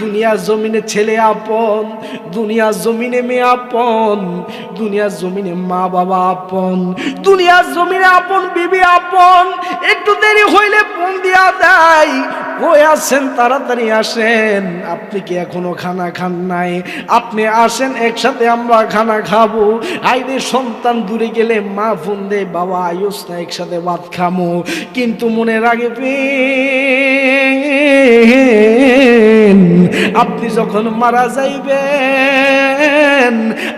দুনিয়ার জমিনে ছেলে আপন দুনিয়ার জমিনে মেয়ে আপন দুনিয়ার জমিনে মা বাবা আপন দুনিয়ার জমিনে আপন বিবি আপন। একটু দেরি হইলে ফোন দিয়া দেয়। ওই আসেন তাড়াতাড়ি আসেন। আপনি কি এখনও খানা খান নাই? আপনি আসেন, একসাথে আমরা খানা খাব। আইরে সন্তান দূরে গেলে মা ফোন দে বাবা আয়ুস না, একসাথে ভাত খামো। কিন্তু মনে রাখবে আপনি যখন মারা যাইবেন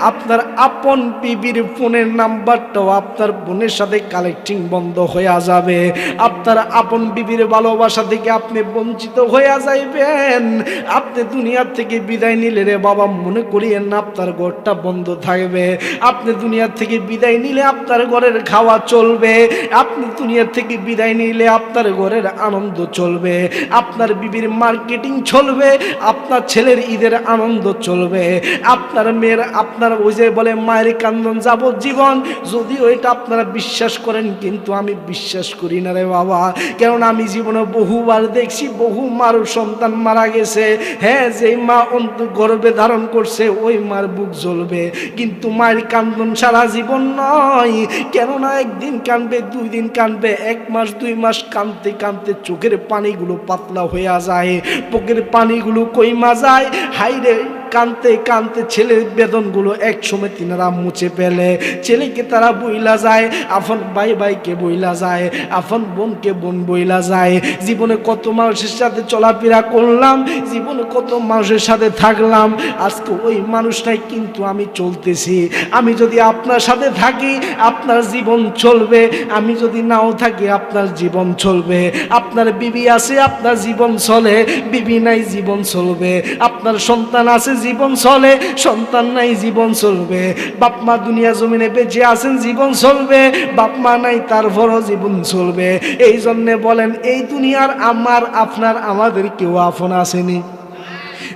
আপনার আপন বিবির ফোনের নাম্বারটাও আপনার বোনের সাথে কালেক্টিং বন্ধ হয়ে যাবে। আপনার আপন বিবির ভালোবাসা থেকে আপনি বঞ্চিত হয়ে যাইবেন। আপনি দুনিয়ার থেকে বিদায় নিলে রে বাবা, মনে করিয়েন না আপনার ঘরটা বন্ধ থাকবে। আপনি দুনিয়ার থেকে বিদায় নিলে আপনার ঘরের খাওয়া চলবে। আপনি দুনিয়ার থেকে বিদায় নিলে আপনার ঘরের আনন্দ চলবে। আপনার বিবির মার্কেটিং চলবে। আপনার ছেলের ঈদের আনন্দ চলবে। আপনার মেয়ের, আপনার ওই যে বলে মায়ের কান্দন যাব জীবন যদিও এটা আপনারা বিশ্বাস করেন, কিন্তু আমি বিশ্বাস করি না রে বাবা। কেননা আমি জীবনে বহুবার দেখছি, বহু মার সন্তান মারা গেছে। হ্যাঁ যে মা অন্ত গর্বে ধারণ করছে, ওই মার বুক জ্বলবে। কিন্তু মায়ের কান্দন সারা জীবন নয়। কেননা একদিন কানবে, দুই দিন কানবে, এক মাস, দুই মাস কানতে কানতে চোখের পানিগুলো পাতলা হইয়া যায়। পোকের পানিগুলো কইমা যায়। হাইরে কানতে কানতে ছেলের বেদনগুলো এক সময় তিনারা মুছে ফেলে। ছেলেকে তারা বইলা যায় আফন ভাই ভাইকে বইলা যায় আফন বোনকে বোন বইলা যায়। জীবনে কত মানুষের সাথে চলাফেরা করলাম, জীবনে কত মানুষের সাথে থাকলাম। আজকে ওই মানুষটাই কিন্তু আমি চলতেছি। আমি যদি আপনার সাথে থাকি, আপনার জীবন চলবে। আমি যদি নাও থাকি, আপনার জীবন চলবে। আপনার বিবি আছে, আপনার জীবন চলে। বিবি নাই, জীবন চলবে। আপনার সন্তান আছে জীবন চলে, সন্তান নাই, জীবন চলবে। বাপ মা দুনিয়া জমিনে বেঁচে আছেন, জীবন চলবে। বাপ মা নাই, তারপরও জীবন চলবে। এই জন্যে বলেন, এই দুনিয়ার আমার, আপনার, আমাদের কেউ আপন আসেনি।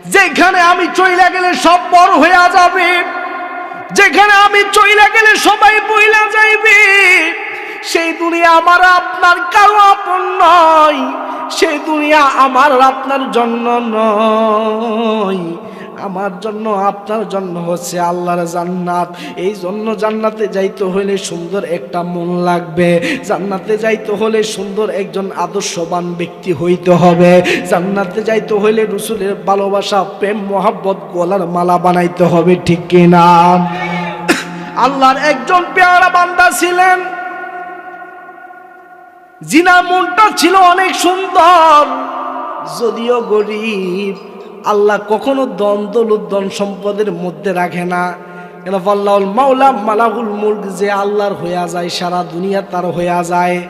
যেখানে আমি চইলা গেলে সব বড় হয়ে যাবে। যেখানে আমি চইলা গেলে সবাই বইলা যাইবে। সেই দুনিয়া আমার, আপনার কারও আপন নয়। সেই দুনিয়া আমার, আপনার জন্য নয়। আমার জন্য, আপনার জন্য হচ্ছে আল্লাহর জান্নাত। এই জন্য জান্নাতে যাইতে হলে সুন্দর একটা মন লাগবে। জান্নাতে যাইতে হলে সুন্দর একজন আদর্শবান ব্যক্তি হইতে হবে। জান্নাতে যাইতে হলে রসুলের ভালোবাসা, প্রেম, মোহাব্বত গলার মালা বানাইতে হবে, ঠিক কিনা আল্লাহর একজন পেয়ারা বান্দা ছিলেন। জিনার মনটা ছিল অনেক সুন্দর। যদিও গরিব আল্লাহ কখনো দ্বন্দ্ব উদ্দন সম্পদের মধ্যে রাখে না। কেন আল্লাহুল মাওলা মালাহুল মুলক যে আল্লাহর হইয়া যায়, সারা দুনিয়া তার হইয়া যায়।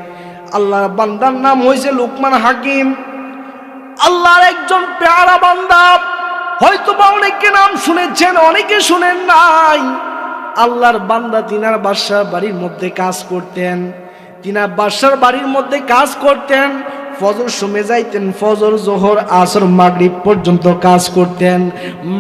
আল্লাহর বান্দার নাম হয়েছে লুকমান হাকিম। আল্লাহর একজন পেয়ারা বান্দা। হয়তো বা অনেকে নাম শুনেছেন, অনেকে শুনেন নাই। আল্লাহর বান্দা তিনার বাসার বাড়ির মধ্যে কাজ করতেন। তিনার বাসার বাড়ির মধ্যে কাজ করতেন। ফজর সময় যাইতেন, ফজর, জোহর, আসর, মাগরিব পর্যন্ত কাজ করতেন।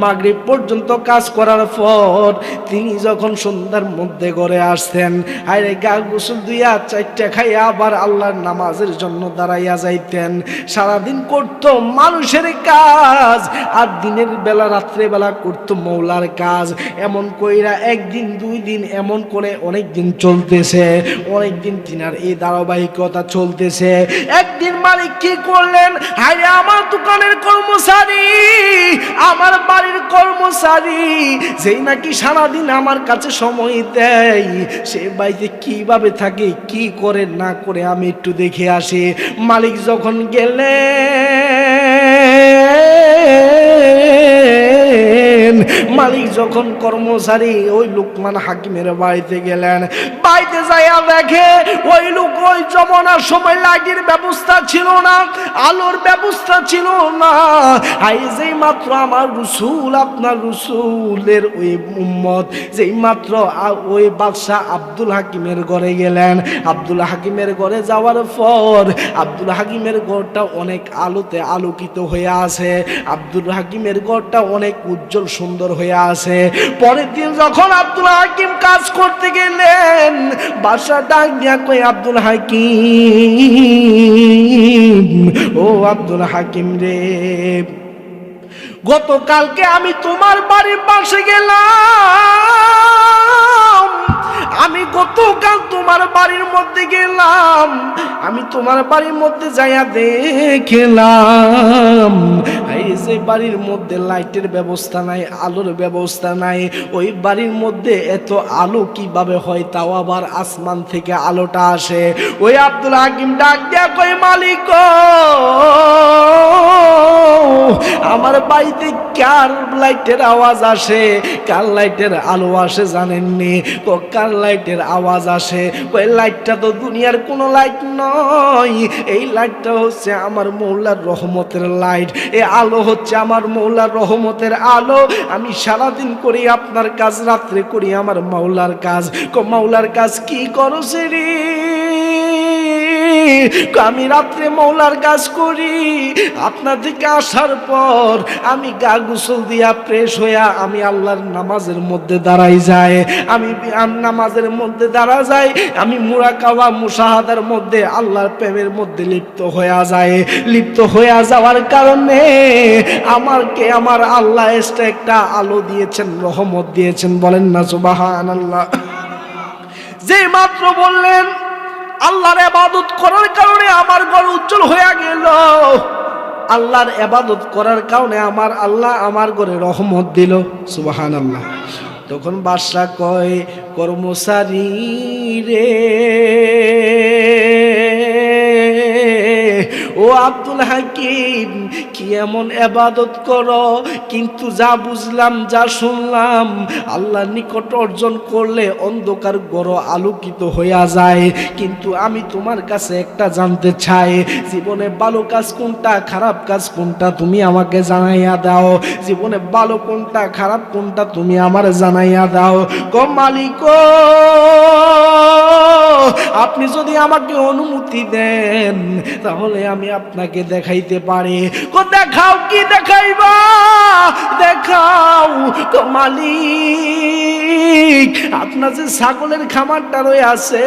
মাগরিব পর্যন্ত কাজ করার পর তিনি যখন সন্ধ্যার মধ্যে ঘরে আসতেন আরে গা গোসল দুইয়া চারটা খাইয়া আবার আল্লাহর নামাজের জন্য দাঁড়াইয়া যাইতেন। সারাদিন করত মানুষের কাজ, আর দিনের বেলা, রাত্রে বেলা করতো মৌলার কাজ। এমন কইরা একদিন, দুই দিন এমন করে অনেক দিন চলতেছে। অনেক দিন তিনার এই ধারাবাহিকতা চলতেছে। একদিন মালিক কি করলেন? হায় আমার দোকানের কর্মচারী, আমার বাড়ির কর্মচারী, যেই নাকি সারাদিন আমার কাছে সময় দেয়, সে বাড়িতে কীভাবে থাকে, কি করে, না করে আমি একটু দেখে আসি। মালিক যখন গেলেন, মালিক যখন কর্মচারী, ওই লুকমান হাকিমের বাড়িতে গেলেন, বাড়িতে যাইয়া দেখে ওই লোক ওই জমানার সময় লাগির ব্যবস্থা ছিল না, আলোর ব্যবস্থা ছিল না। আই যেই মাত্র আমার রসুল, আপনার রসুলের ওই উম্মত, যেই মাত্র ওই বাদশাহ আব্দুল হাকিমের ঘরে গেলেন। আব্দুল হাকিমের ঘরে যাওয়ার পর আব্দুল হাকিমের ঘরটা অনেক আলোতে আলোকিত হয়ে আছে। আব্দুল হাকিমের ঘরটা অনেক উজ্জ্বল সুন্দর হয়ে আছে। পরের দিন যখন আব্দুল হাকিম কাজ করতে গেলেন বাসা ডাক দিয়া কই আব্দুল হাকিম ও আব্দুল হাকিম রে। গতকালকে আমি তোমার বাড়ির পাশে গেলাম। আমি গতকাল তোমার বাড়ির মধ্যে গেলাম। আমি তোমার বাড়ির মধ্যে যাইয়া দেখলাম। যে বাড়ির মধ্যে লাইটের ব্যবস্থা নাই, আলোর ব্যবস্থা নাই। ওই বাড়ির মধ্যে এত আলো কীভাবে হয় তাও আবার আসমান থেকে আলোটা আসে। ওই আব্দুল হাকিম ডাক দেয়া কই মালিক আমার বাড়িতে কার লাইটের আওয়াজ আসে? কার লাইটের আলো আসে জানেননি তো কার লাইটের আওয়াজ আসে? ওই লাইটটা তো দুনিয়ার কোনো লাইট নয়। এই লাইটটা হচ্ছে আমার মৌলার রহমতের লাইট। এই আলো হচ্ছে আমার মৌলার রহমতের আলো। আমি সারাদিন করি আপনার কাজ, রাত্রে করি আমার মাওলার কাজ। মাওলার কাজ কি করো রে আমি রাত্রে মৌলার কাজ করি। আপনার থেকে আসার পর আমি গা গোসল দিয়া ফ্রেশ হইয়া আমি আল্লাহর নামাজের মধ্যে দাঁড়াই যায় আমি নামাজের মধ্যে দাঁড়া যাই। আমি মুরা কাওয়া মুসাহাদার মধ্যে আল্লাহর প্রেমের মধ্যে লিপ্ত হইয়া যায় লিপ্ত হইয়া যাওয়ার কারণে আমারকে আমার আল্লাহ এসটা একটা আলো দিয়েছেন, রহমত দিয়েছেন। বলেন না সুবাহান আল্লাহ যে মাত্র বললেন আল্লাহর এবাদত করার কারণে আমার ঘর উজ্জ্বল হয়ে গেল। আল্লাহর এবাদত করার কারণে আমার আল্লাহ আমার ঘরে রহমত দিল। সুবাহান আল্লাহ তখন বাদশাহ কয়, কর্মচারী রে, ও আব্দুল হাকিম এমন এবাদত করো, কিন্তু যা বুঝলাম, যা শুনলাম, আল্লাহ নিকট অর্জন করলে অন্ধকার গড় আলোকিত হইয়া যায়। কিন্তু আমি তোমার কাছে একটা জানতে চাই, জীবনে ভালো কাজ কোনটা, খারাপ কাজ কোনটা তুমি আমাকে জানাইয়া দাও। জীবনে ভালো কোনটা, খারাপ কোনটা তুমি আমার জানাইয়া দাও। কম মালিক! আপনি যদি আমাকে অনুমতি দেন, তাহলে আমি আপনাকে দেখাইতে পারি। কো, দেখাও কি দেখাইবা? দেখাও তো মালিক। আপনার যে ছাগলের খামারটা রয়ে আছে,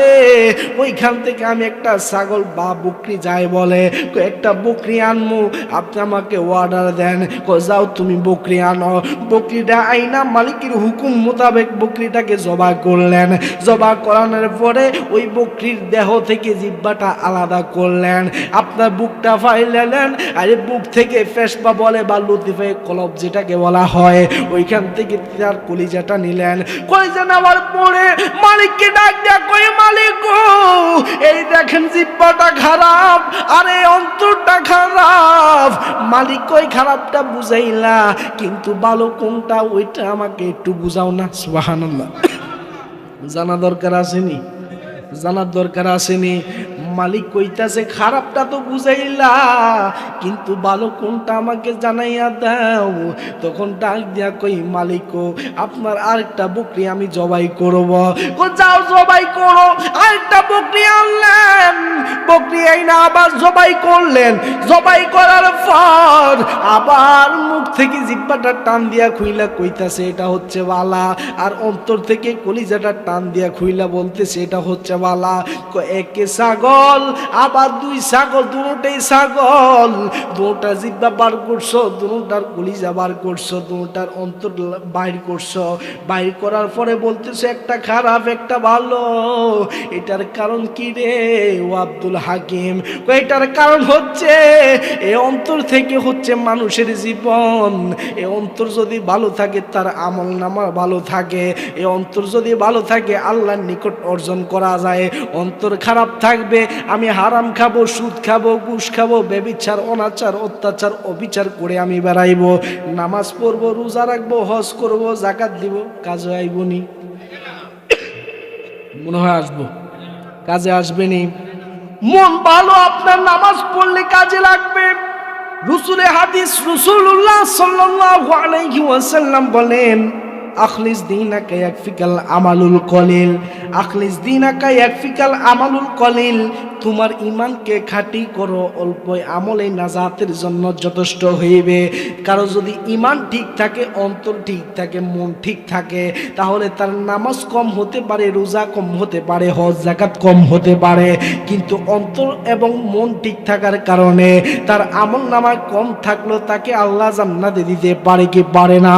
ওইখান থেকে আমি একটা ছাগল বা বকরি যাই বলে একটা বকরি আনমু, আপনি আমাকে অর্ডার দেন, কো যাও তুমি বকরি আনো। বকরিটা আইনা মালিকের হুকুম মোতাবেক বকরিটাকে জবা করলেন। জবা করানোর পরে ওই বকরির দেহ থেকে জিব্বাটা আলাদা করলেন। আপনার বুকটা ফাইলেন আর বুক থেকে ফেসপা বলে বা লতিফে কলব যেটাকে বলা হয়, ওইখান থেকে তার কলিজাটা নিলেন। কলিজা নেওয়ার পরে মালিককে ডাক দেয়া কই মালিক এই দেখেন জিব্বাটা খারাপ, আর অন্তরটা খারাপ। মালিক কই খারাপটা বুঝাইলা, কিন্তু ভালো কোনটা, ওইটা আমাকে একটু বুঝাও না, সুবহানাল্লাহ। জানা দরকার আসেনি? জানার দরকার আসেনি? মালিক কইতাছে খারাপটা তো বুঝাইলা কিন্তু ভালো কোনটা আমাকে জানাইয়া দাও। তখন ডাক দিয়া কই মালিক ও, আপনার আরেকটা বকরি আমি জবাই করব। যাও জবাই করো আরেকটা বকরি আনলেন। বকরি এই না আবার জবাই করলেন। জবাই করার পর আবার মুখ থেকে জিব্বাটা টান দিয়া খুইলা কইতাছে এটা হচ্ছে বালা। আর অন্তর থেকে কলিজাটা টান দিয়া খুইলা বলতেছে এটা হচ্ছে বালা। একে ছাগল, আবার দুই ছাগল দুটোটাই ছাগল। দুটা জিব্বা বার করছ, দুটার কলিজা বার করছ, দুটার অন্তর বাইর করছ। বাইর করার পরে বলতেছে, একটা খারাপ, একটা ভালো। এটার কারণ কি রে? ও আব্দুল হাকিম। এটার কারণ হচ্ছে, এ অন্তর থেকে হচ্ছে মানুষের জীবন। এ অন্তর যদি ভালো থাকে, তার আমল নামা ভালো থাকে। এ অন্তর যদি ভালো থাকে, আল্লাহর নিকট অর্জন করা যায়। অন্তর খারাপ থাকবে আমি হারাম খাব, সুদ খাব, ঘুষ খাব, বেবিচার, অনাচার, অত্যাচার, অবিচার করে আমি বেড়াইবো। নামাজ পড়ব, রোজা রাখব, হজ করব, জাকাত দিব, কাজে আইবনি মনে হয় আসব। কাজে আসবেনি মন ভালো, আপনার নামাজ পড়লে কাজে লাগবে। রসুলে হাদিস রসুল্লাহ সাল্লাল্লাহু আলাইহি ওয়াসাল্লাম বলেন আখলিস দিনাকা ইয়াকফিকাল আমালুল কলিল। আখলিস দিনাকা ইয়াকফিকাল আমালুল কলিল। তোমার ইমানকে খাঁটি করো অল্প আমলে নাজাতের জন্য যথেষ্ট হইবে। কারও যদি ইমান ঠিক থাকে, অন্তর ঠিক থাকে, মন ঠিক থাকে, তাহলে তার নামাজ কম হতে পারে, রোজা কম হতে পারে, হজ জাকাত কম হতে পারে। কিন্তু অন্তর এবং মন ঠিক থাকার কারণে তার আমল নামায় কম থাকলেও তাকে আল্লাহ জান্নাতে দিতে পারে কি পারে না।